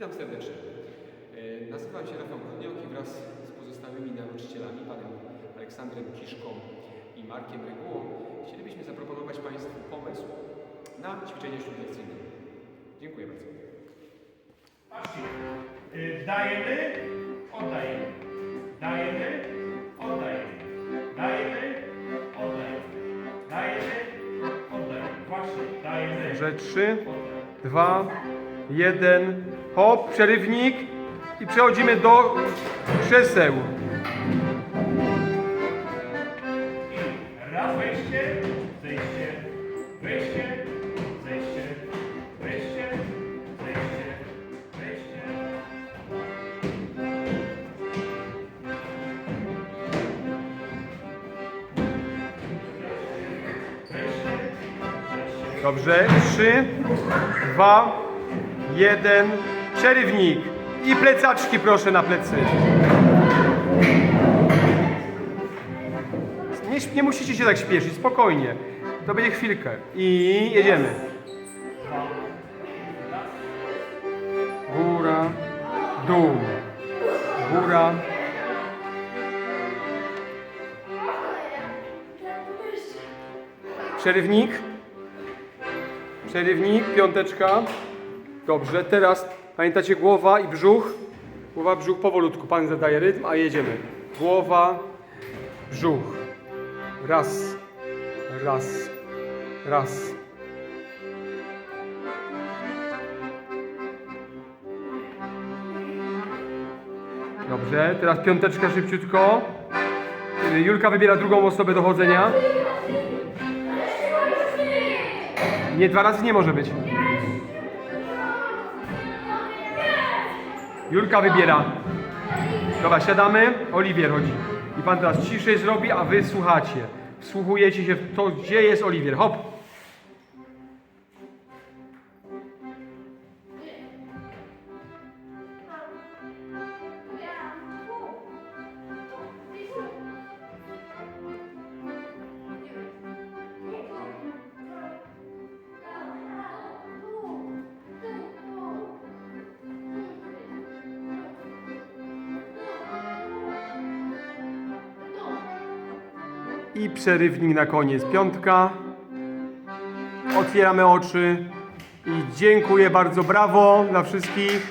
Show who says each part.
Speaker 1: Witam serdecznie. E, Nazywam się Rafał Grudniok i wraz z pozostałymi nauczycielami, panem Aleksandrem Kiszką i Markiem Regułą, chcielibyśmy zaproponować Państwu pomysł na ćwiczenie śródlekcyjne. Dziękuję bardzo.
Speaker 2: Patrzcie, y, dajemy, oddajemy. Dajemy, oddajemy. Dajemy, oddajemy. Dajemy, oddajemy. Patrzcie, dajemy,
Speaker 3: Że 3,
Speaker 2: oddajemy.
Speaker 3: 2, 1, hop, przerywnik i przechodzimy do krzeseł.
Speaker 2: Raz wejście, zejście, wejście, zejście, wejście, zejście, wejście.
Speaker 3: Dobrze, 3, 2, 1, przerywnik i plecaczki proszę na plecy. Nie, nie musicie się tak śpieszyć, spokojnie. To będzie chwilkę i jedziemy. Góra, dół, góra, Przerywnik. Przerywnik, piąteczka. Dobrze, teraz pamiętacie głowa i brzuch. Głowa, brzuch, powolutku. Pan zadaje rytm, a jedziemy. Głowa, brzuch. Raz, raz, raz. Dobrze, teraz piąteczka szybciutko. Julka wybiera drugą osobę do chodzenia. Nie, dwa razy nie może być. Julka wybiera. Dobra, siadamy. Oliwier chodzi. I pan teraz ciszej zrobi, a wy słuchacie. Wsłuchujecie się w to, gdzie jest Oliwier. Hop. I przerywnik na koniec. Piątka. Otwieramy oczy. I dziękuję bardzo. Brawo dla wszystkich.